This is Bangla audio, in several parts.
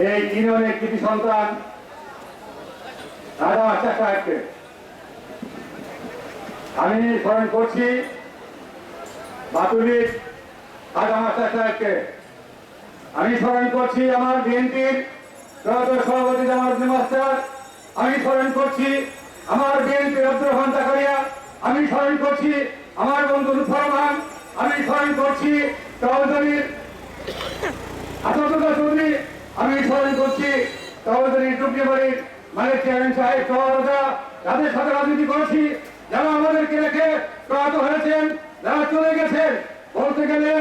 এই ইউনিয়নের কৃতি সন্তান রাজা আচ্ছা সাহেবকে। আমি স্মরণ করছি বাতুলির রাজা মাস্টার সাহেবকে। আমি স্মরণ করছি আমার বিএনপির সভাপতি জামালুদ্দিন মাস্টার। আমি স্মরণ করছি আমার বিএনপির আব্দুর রহমান জাকারিয়া আমি স্মরণ করছি আমার বন্ধু রহমান। আমি স্মরণ করছি চৌধুরীর আসাদুল্লাহ চৌধুরী। আমি স্মরণ করছি চৌধুরী টুকরি বাড়ির মালিক চেয়ারম্যান সাহেব সহযোগা যাদের সাথে রাজনীতি করেছি, যারা আমাদেরকে রেখে প্রয়াত হয়েছেন, যারা চলে গেছেন, বলতে গেলে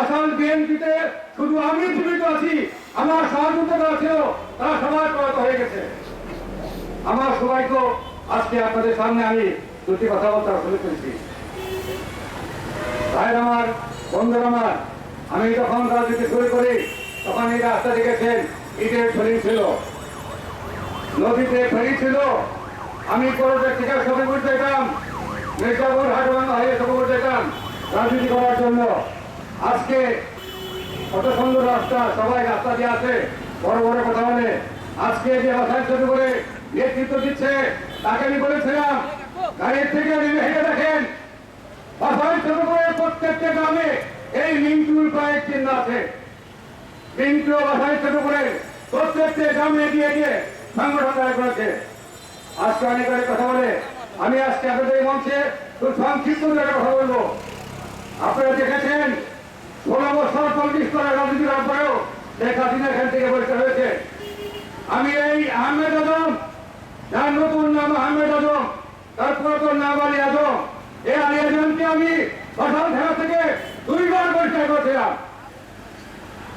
আসাম বিএনপিতে শুধু আমি জীবিত আছি, আমার সহযোগিতা ছিল, তারা সবাই প্রয়াত হয়ে গেছে। আমার সবাইকে আজকে আপনাদের সামনে আমি দুটি কথা বলতে আসলে করেছি। ভাইয়ের আমার, বন্ধুর আমার, আমি যখন রাজনীতি শুরু করি তখন এই রাস্তা দেখেছেন ইটের ফেরি ছিল। নদীতে ফেরি ছিল। আমি টিকা যেতাম মির্জাপুর যেতাম রাজনীতি করার জন্য। আজকে কত সুন্দর রাস্তা, সবাই রাস্তা দিয়ে আছে বড় বড় কথা বলে। আজকে যে বাসায় শুরু করে নেতৃত্ব দিচ্ছে, তাকে আমি বলেছিলাম, গাড়ির থেকে হেঁটে দেখেন। বাসায় ছোট করে প্রত্যেকটা গ্রামে এই কয়েক চিহ্ন আছে। মিন্টু বাসায় করে প্রত্যেকটা গ্রামে গিয়ে গিয়ে সংগঠন দাঁড় করেছে। আজকে অনেক কথা বলে। আমি আজকে আপনাদের মঞ্চে সংক্ষিপ্ত কথা বলব। আপনারা দেখেছেন, ষোলো বছর চল্লিশ করে রাজনীতি করার পরেও শেখ হাসিনা এখান থেকে পরিষ্কার হয়েছে। আমি এই আহমেদ আজম যার নতুন নাম আহমেদ আজম, তার পুরাতন নাম আলী আজম। এই আলী আজমকে আমি থানা থেকে দুইবার পরিষ্কার করেছিলাম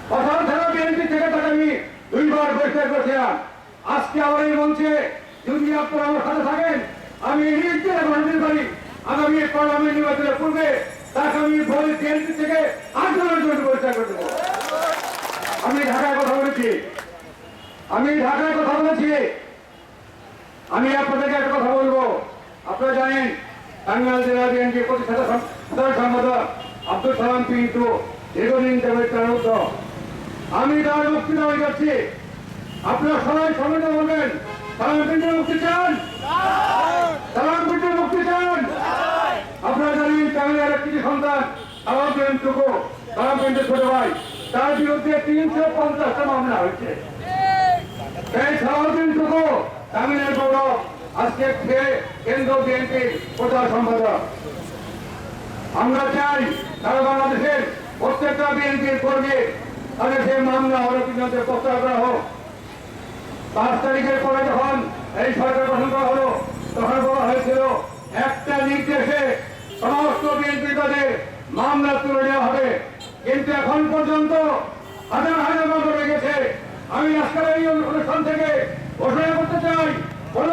ফসল থানা বিএনপি থেকে তাকে আমি দুইবার পরিষ্কার করেছিলাম। আজকে আমার এই মঞ্চে যদি আপনারা আমার সাথে থাকেন, আমি ঘন্টির পারি আগামী পার্লামেন্ট নির্বাচনের পূর্বে তাকে আমি ভোট বিএনপি থেকে আন্দোলন জন্য পরিষ্কার করে আমি ঢাকায় কথা বলেছি। আমি ঢাকায় কথা বলেছি। আমি আপনাদেরকে একটা কথা বলব। আপনারা জানেন টাঙ্গাইল জেলা বিএনপি প্রতিষ্ঠাতা সম্পাদক আব্দুল সালাম পিন্টু দীর্ঘদিন দেবে তার উদ্য আমি তার মুক্তি দাবি করছি আপনারা সবাই সমাজে বলবেন পিন্টু মুক্তি চান। পিন্টু মুক্তি চান। আপনারা জানেন একটি সন্তান পিন্টুকু সালাম পিন্টু ছোট ভাই। তার বিরুদ্ধে তিনশো পঞ্চাশটা মামলা হয়েছে। টুকু আজকে কেন্দ্র আমরা চাই সারা বাংলাদেশের প্রত্যেকটা বিএনপির কর্মী তাদের সে মামলা হলো কিন্তু প্রত্যাহার করা হোক পাঁচ তারিখের পরে যখন এই সরকার গঠন করা হলো, তখন বলা হয়েছিল, একটা নির্দেশে সমস্ত বিএনপি তাদের মামলা তুলে নেওয়া হবে। কিন্তু এখন পর্যন্ত হাজার হাজার মামলা রয়ে গেছে আমি আজকের এই অনুষ্ঠান থেকে ঘোষণা করতে চাই কোন